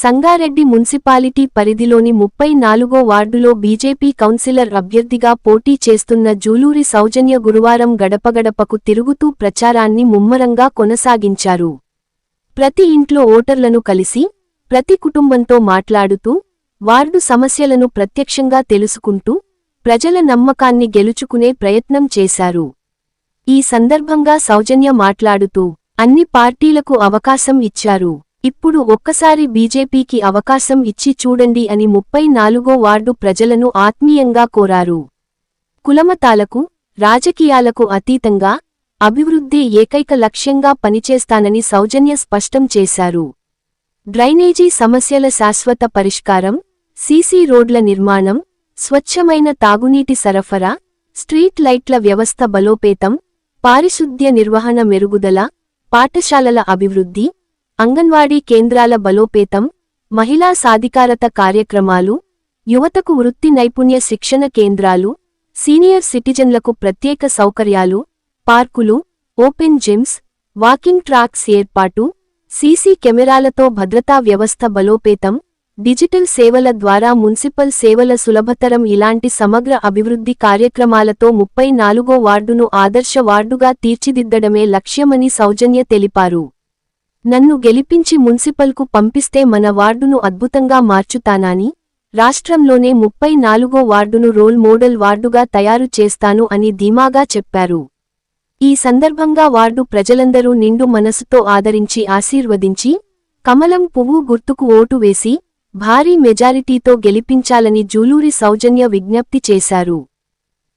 Sangareddy municipality పరిధిలోని ముప్పై నాలుగో వార్డులో బీజేపీ కౌన్సిలర్ అభ్యర్థిగా పోటీ చేస్తున్న జూలూరి సౌజన్య గురువారం గడపగడపకు తిరుగుతూ ప్రచారాన్ని ముమ్మరంగా కొనసాగించారు. ప్రతి ఇంట్లో ఓటర్లను కలిసి ప్రతి కుటుంబంతో మాట్లాడుతూ వార్డు సమస్యలను ప్రత్యక్షంగా తెలుసుకుంటూ ప్రజల నమ్మకాన్ని గెలుచుకునే ప్రయత్నం చేశారు. ఈ సందర్భంగా సౌజన్య మాట్లాడుతూ అన్ని పార్టీలకు అవకాశం ఇచ్చారు. ఇప్పుడు ఒక్కసారి బీజేపీకి అవకాశం ఇచ్చి చూడండి అని ముప్పై నాలుగో వార్డు ప్రజలను ఆత్మీయంగా కోరారు. కులమతాలకు రాజకీయాలకు అతీతంగా అభివృద్ధి ఏకైక లక్ష్యంగా పనిచేస్తానని సౌజన్య స్పష్టం చేశారు. డ్రైనేజీ సమస్యల శాశ్వత పరిష్కారం సీసీ రోడ్ల నిర్మాణం స్వచ్ఛమైన తాగునీటి సరఫరా స్ట్రీట్ లైట్ల వ్యవస్థ బలోపేతం పారిశుద్ధ్య నిర్వహణ మెరుగుదల పాఠశాలల అభివృద్ధి అంగన్వాడీ కేంద్రాల బలోపేతం మహిళా సాధికారత కార్యక్రమాలు యువతకు వృత్తి నైపుణ్య శిక్షణ కేంద్రాలు సీనియర్ సిటిజన్లకు ప్రత్యేక సౌకర్యాలు పార్కులు ఓపెన్ జిమ్స్ వాకింగ్ ట్రాక్స్ ఏర్పాటు సీసీ కెమెరాలతో భద్రతా వ్యవస్థ బలోపేతం డిజిటల్ సేవల ద్వారా మున్సిపల్ సేవల సులభతరం ఇలాంటి సమగ్ర అభివృద్ధి కార్యక్రమాలతో ముప్పై నాలుగో వార్డును ఆదర్శ వార్డుగా తీర్చిదిద్దడమే లక్ష్యమని సౌజన్య తెలిపారు. నన్ను గెలిపించి మున్సిపల్కు పంపిస్తే మన వార్డును అద్భుతంగా మార్చుతానాని? రాష్ట్రంలోనే ముప్పై నాలుగో వార్డును రోల్ మోడల్ వార్డుగా తయారు చేస్తాను అని ధీమాగా చెప్పారు. ఈ సందర్భంగా వార్డు ప్రజలందరూ నిండు మనసుతో ఆదరించి ఆశీర్వదించి కమలం పువ్వు గుర్తుకు ఓటు వేసి భారీ మెజారిటీతో గెలిపించాలని జూలూరి సౌజన్య విజ్ఞప్తి చేశారు.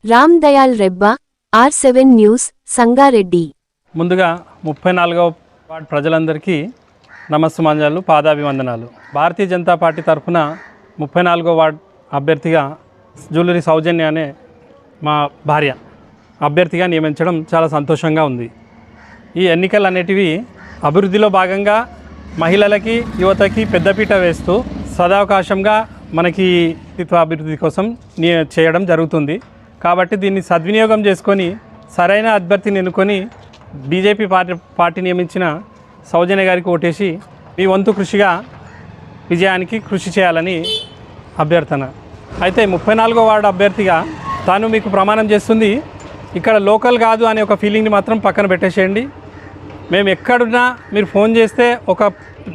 Ram Dayal Rebba R seven news Sangareddy. ముందుగా ముప్పై నాలుగవ వార్డు ప్రజలందరికీ నమస్సుమాంజాలు పాదాభివందనాలు. భారతీయ జనతా పార్టీ తరఫున ముప్పై నాలుగో వార్డ్ అభ్యర్థిగా జూలూరి సౌజన్య అనే మా భార్య అభ్యర్థిగా నియమించడం చాలా సంతోషంగా ఉంది. ఈ ఎన్నికలు అనేటివి అభివృద్ధిలో భాగంగా మహిళలకి యువతకి పెద్దపీట వేస్తూ సదావకాశంగా మనకి వ్యక్తిత్వ అభివృద్ధి కోసం ని- చేయడం జరుగుతుంది. కాబట్టి దీన్ని సద్వినియోగం చేసుకొని సరైన అభ్యర్థిని ఎన్నుకొని బీజేపీ పార్టీ పార్టీ నియమించిన సౌజన్య గారికి ఓటేసి మీ వంతు కృషిగా విజయానికి కృషి చేయాలని అభ్యర్థన. అయితే ముప్పై నాలుగో వార్డు అభ్యర్థిగా తాను మీకు ప్రమాణం చేస్తుంది. ఇక్కడ లోకల్ కాదు అనే ఒక ఫీలింగ్ని మాత్రం పక్కన పెట్టేసేయండి. మేము ఎక్కడున్నా మీరు ఫోన్ చేస్తే ఒక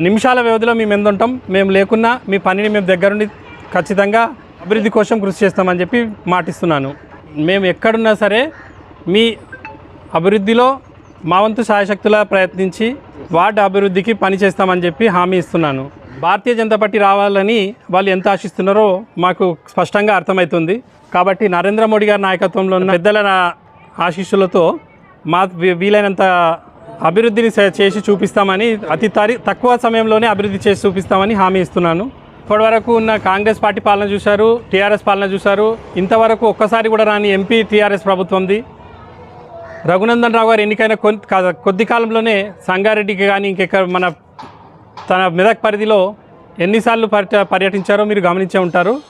నిమిషాల వ్యవధిలో మేము ఎందుంటాం మేము లేకున్నా మీ పనిని మేము దగ్గరుండి ఖచ్చితంగా అభివృద్ధి కోసం కృషి చేస్తామని చెప్పి మాటిస్తున్నాను. మేము ఎక్కడున్నా సరే మీ అభివృద్ధిలో మా వంతు సాయశక్తులా ప్రయత్నించి వార్డు అభివృద్ధికి పనిచేస్తామని చెప్పి హామీ ఇస్తున్నాను. భారతీయ జనతా పార్టీ రావాలని వాళ్ళు ఎంత ఆశిస్తున్నారో మాకు స్పష్టంగా అర్థమవుతుంది కాబట్టి నరేంద్ర మోడీ గారి నాయకత్వంలో ఉన్న పెద్దల ఆశీస్సులతో మా వీ- వీలైనంత అభివృద్ధిని చేసి చూపిస్తామని అతి తరి తక్కువ సమయంలోనే అభివృద్ధి చేసి చూపిస్తామని హామీ ఇస్తున్నాను. ఇప్పటివరకు ఉన్న కాంగ్రెస్ పార్టీ పాలన చూశారు టీఆర్ఎస్ పాలన చూశారు. ఇంతవరకు ఒక్కసారి కూడా రాని ఎంపీ టీఆర్ఎస్ ప్రభుత్వంది. రఘునందన్ రావు గారు ఎన్నికైన కా- కొద్ది కాలంలోనే సంగారెడ్డికి కానీ ఇంకెక్కడ మన తన మెదక్ పరిధిలో ఎన్నిసార్లు పర్య పర్యటించారో మీరు గమనించే ఉంటారు.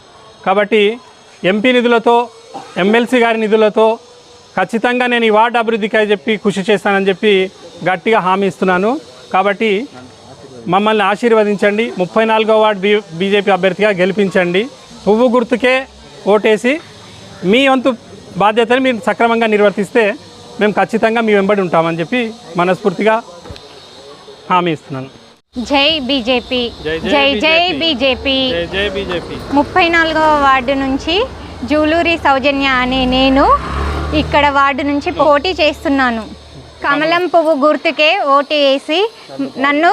కాబట్టి ఎంపీ నిధులతో ఎమ్మెల్సీ గారి నిధులతో ఖచ్చితంగా నేను ఈ వార్డు అభివృద్ధికి చెప్పి కృషి చేస్తానని చెప్పి గట్టిగా హామీ ఇస్తున్నాను. కాబట్టి మమ్మల్ని ఆశీర్వదించండి. ముప్పై నాలుగో వార్డు బీ బీజేపీ అభ్యర్థిగా గెలిపించండి. పువ్వు గుర్తుకే ఓటేసి మీ వంతు బాధ్యతను మీరు సక్రమంగా నిర్వర్తిస్తే మేము ఖచ్చితంగా మీ వెంబడి ఉంటామని చెప్పి మనస్ఫూర్తిగా హామీ ఇస్తున్నాను. జై బీజేపీ. జై జై బీజేపీ. ముప్పై నాలుగవ వార్డు నుంచి జూలూరి సౌజన్య అనే నేను ఇక్కడ వార్డు నుంచి పోటీ చేస్తున్నాను. కమలం పువ్వు గుర్తుకే ఓటు వేసి నన్ను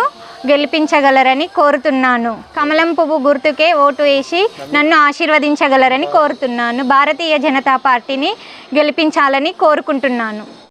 గెలిపించగలరని కోరుతున్నాను. కమలం పువ్వు గుర్తుకే ఓటు వేసి నన్ను ఆశీర్వదించగలరని కోరుతున్నాను. భారతీయ జనతా పార్టీని గెలిపించాలని కోరుకుంటున్నాను.